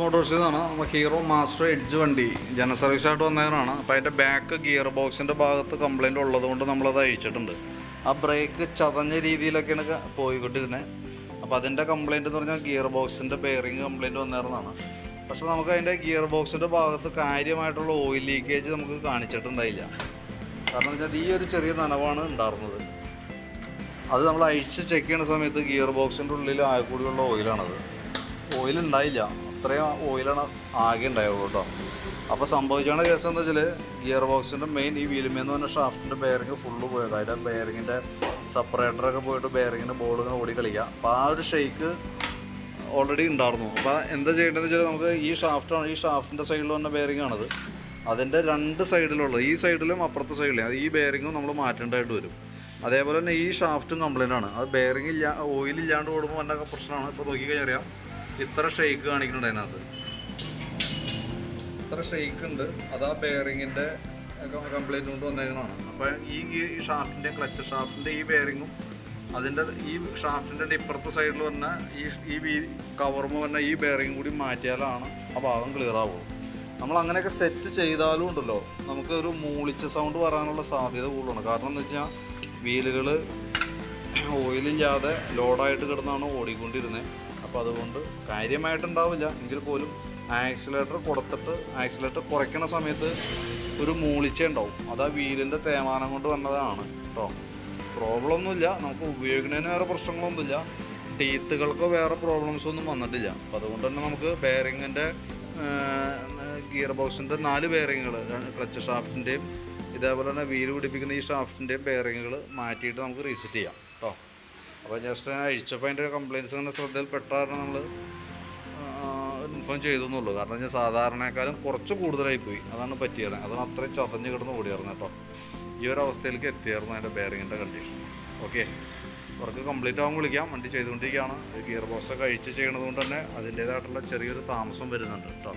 മോട്ടോഴ്സിൽ നിന്നാണ് നമ്മൾ hero master edge വണ്ടി ജന സർവീസ് ആയിട്ട് വന്നതാണ് അപ്പോൾ അതിന്റെ ബാക്ക് ഗിയർ ബോക്സിന്റെ ഭാഗത്ത് കംപ്ലൈന്റ് ഉള്ളതുകൊണ്ട് നമ്മളത് അഴിച്ചിട്ടുണ്ട്. ആ ബ്രേക്ക് ചതഞ്ഞ രീതിയിലൊക്കെയാണ് പോയിക്കൊണ്ടിരുന്നത് അപ്പോൾ അതിന്റെ കംപ്ലൈന്റ് എന്ന് പറഞ്ഞാൽ ഗിയർ ബോക്സിന്റെ ബെയറിങ് കംപ്ലൈന്റ് വന്നേർന്നതാണ് പക്ഷേ നമുക്ക് അതിന്റെ ഗിയർ ബോക്സിന്റെ ഭാഗത്ത് കാര്യമായിട്ടുള്ള ഓയിൽ ലീക്കേജ് നമുക്ക് കാണിച്ചിട്ടുണ്ടായില്ല. കാരണം എന്ന് വെച്ചാൽ ഈ ഒരു ചെറിയ നനവാണ് ഉണ്ടായിരുന്നത്. അത് നമ്മൾ അഴിച്ച് ചെക്ക് ചെയ്യുന്ന സമയത്ത് ഗിയർ ബോക്സിന്റെ ഉള്ളിൽ ആയക്കൂടിയുള്ള ഓയിലാണത് ഓയിൽ ഉണ്ടായില്ല. അത്രയും ഓയിലാണ് ആകെ ഉണ്ടായുള്ളൂ കേട്ടോ. അപ്പോൾ സംഭവിച്ചാണ് കേസ് എന്താ വെച്ചാൽ ഗിയർ ബോക്സിന്റെ മെയിൻ ഈ വീലുമേന്ന് പറഞ്ഞ ഷാഫ്റ്റിന്റെ ബെയറിങ് ഫുള്ള് പോയത്. അതിന്റെ ബെയറിങ്ങിന്റെ സെപ്പറേറ്ററൊക്കെ പോയിട്ട് ബെയറിങ്ങിന്റെ ബോൾ ഇങ്ങനെ ഓടി കളിക്കുക. അപ്പോൾ ആ ഒരു ഷെയ്ക്ക് ഓൾറെഡി ഉണ്ടായിരുന്നു. അപ്പോൾ എന്താ ചെയ്യേണ്ടതെന്ന് വെച്ചാൽ നമുക്ക് ഈ ഷാഫ്റ്റാണ് ഈ ഷാഫ്റ്റിന്റെ സൈഡിൽ വന്ന ബെയറിംഗ് ആണത്. അതിന്റെ രണ്ട് സൈഡിലുള്ള ഈ സൈഡിലും അപ്പുറത്തെ സൈഡിലും അത് ഈ ബെയറിങ്ങും നമ്മൾ മാറ്റേണ്ടതായിട്ട് വരും. അതേപോലെ തന്നെ ഈ ഷാഫ്റ്റും കംപ്ലൈന്റ് ആണ്. അത് ബെയറിംഗ് ഇല്ല ഓയിൽ ഇല്ലാണ്ട് ഓടുമ്പോൾ വന്ന പ്രശ്നമാണ്. ഇപ്പോൾ നോക്കിക്കഴിഞ്ഞാൽ അറിയാം. ഇത്ര ഷെയ്ക്ക് കാണിക്കുന്നുണ്ട് അതിനകത്ത്. ഇത്ര ഷെയ്ക്ക് ഉണ്ട്. അത് ആ ബെയറിങ്ങിന്റെ കംപ്ലൈന്റ് കൊണ്ട് വന്നേക്കുന്നതാണ്. അപ്പോൾ ഈ ഈ ക്ലച്ച് ഷാഫ്റ്റിന്റെ ഈ ബെയറിങ്ങും അതിന്റെ ഈ ഷാഫ്റ്റിന്റെ ഇപ്പുറത്തെ സൈഡിൽ വന്ന ഈ ഈ കവർമ വന്ന ഈ ബെയറിങ് കൂടി മാറ്റിയാലാണ് ആ ഭാഗം ക്ലിയർ ആവുള്ളൂ. നമ്മൾ അങ്ങനെയൊക്കെ സെറ്റ് ചെയ്താലും ഉണ്ടല്ലോ നമുക്ക് ഒരു മൂളിച്ച സൗണ്ട് വരാനുള്ള സാധ്യത കൂടുതലാണ്. കാരണം എന്താ വെച്ചാൽ വീലുകൾ ഓയിലും ഓയിലില്ലാതെ ലോഡായിട്ട് കിടന്നാണ് ഓടിക്കൊണ്ടിരുന്നത് അപ്പോൾ അതുകൊണ്ട് കാര്യമായിട്ടുണ്ടാവില്ല. എങ്കിൽ പോലും ആക്സിലേറ്റർ കൊടുത്തിട്ട് ആക്സിലേറ്റർ കുറയ്ക്കണ സമയത്ത് ഒരു മൂളിച്ച ഉണ്ടാവും. അത് ആ വീലിന്റെ തേമാനം കൊണ്ട് വന്നതാണ് കേട്ടോ പ്രോബ്ലം ഒന്നുമില്ല. നമുക്ക് ഉപയോഗിക്കുന്നതിന് വേറെ പ്രശ്നങ്ങളൊന്നുമില്ല. ടീത്തുകൾക്കോ വേറെ പ്രോബ്ലംസ് ഒന്നും വന്നിട്ടില്ല. അപ്പോൾ അതുകൊണ്ട് തന്നെ നമുക്ക് ബെയറിങ്ങിന്റെ ഗിയർ ബോക്സിന്റെ നാല് ബെയറിങ്ങുകൾ ക്ലച്ച് ഷാഫ്റ്റിന്റെയും ഇതേപോലെ തന്നെ വീൽ പിടിപ്പിക്കുന്ന ഈ ഷാഫ്റ്റിന്റെയും ബെയറിങ്ങുകൾ മാറ്റിയിട്ട് നമുക്ക് റീസെറ്റ് ചെയ്യാം കേട്ടോ അപ്പോൾ ജസ്റ്റ് അഴിച്ചപ്പോൾ അതിന്റെ കംപ്ലയിന്റ്സ് അങ്ങനെ ശ്രദ്ധയിൽപ്പെട്ട കാരണം നമ്മൾ ഇൻഫോം ചെയ്തു എന്നുള്ളൂ കാരണം ഞാൻ സാധാരണക്കാലും കുറച്ച് കൂടുതലായി പോയി അതാണ് പറ്റിയത്. അതാണ് അത്രയും ചതഞ്ഞ് കിടന്ന് ഓടിയായിരുന്നു കേട്ടോ. ഈ ഒരു അവസ്ഥയിലേക്ക് എത്തിയായിരുന്നു അതിന്റെ ബെയറിങ്ങിന്റെ കണ്ടീഷൻ ഓക്കെ വർക്ക് കംപ്ലീറ്റ് ആകുമ്പോൾ വിളിക്കാം. വണ്ടി ചെയ്തുകൊണ്ടിരിക്കുകയാണ്. ഗിയർ ബോക്സൊക്കെ അഴിച്ച് ചെയ്യണത് കൊണ്ട് തന്നെ അതിന്റേതായിട്ടുള്ള ചെറിയൊരു താമസം വരുന്നുണ്ട് കേട്ടോ.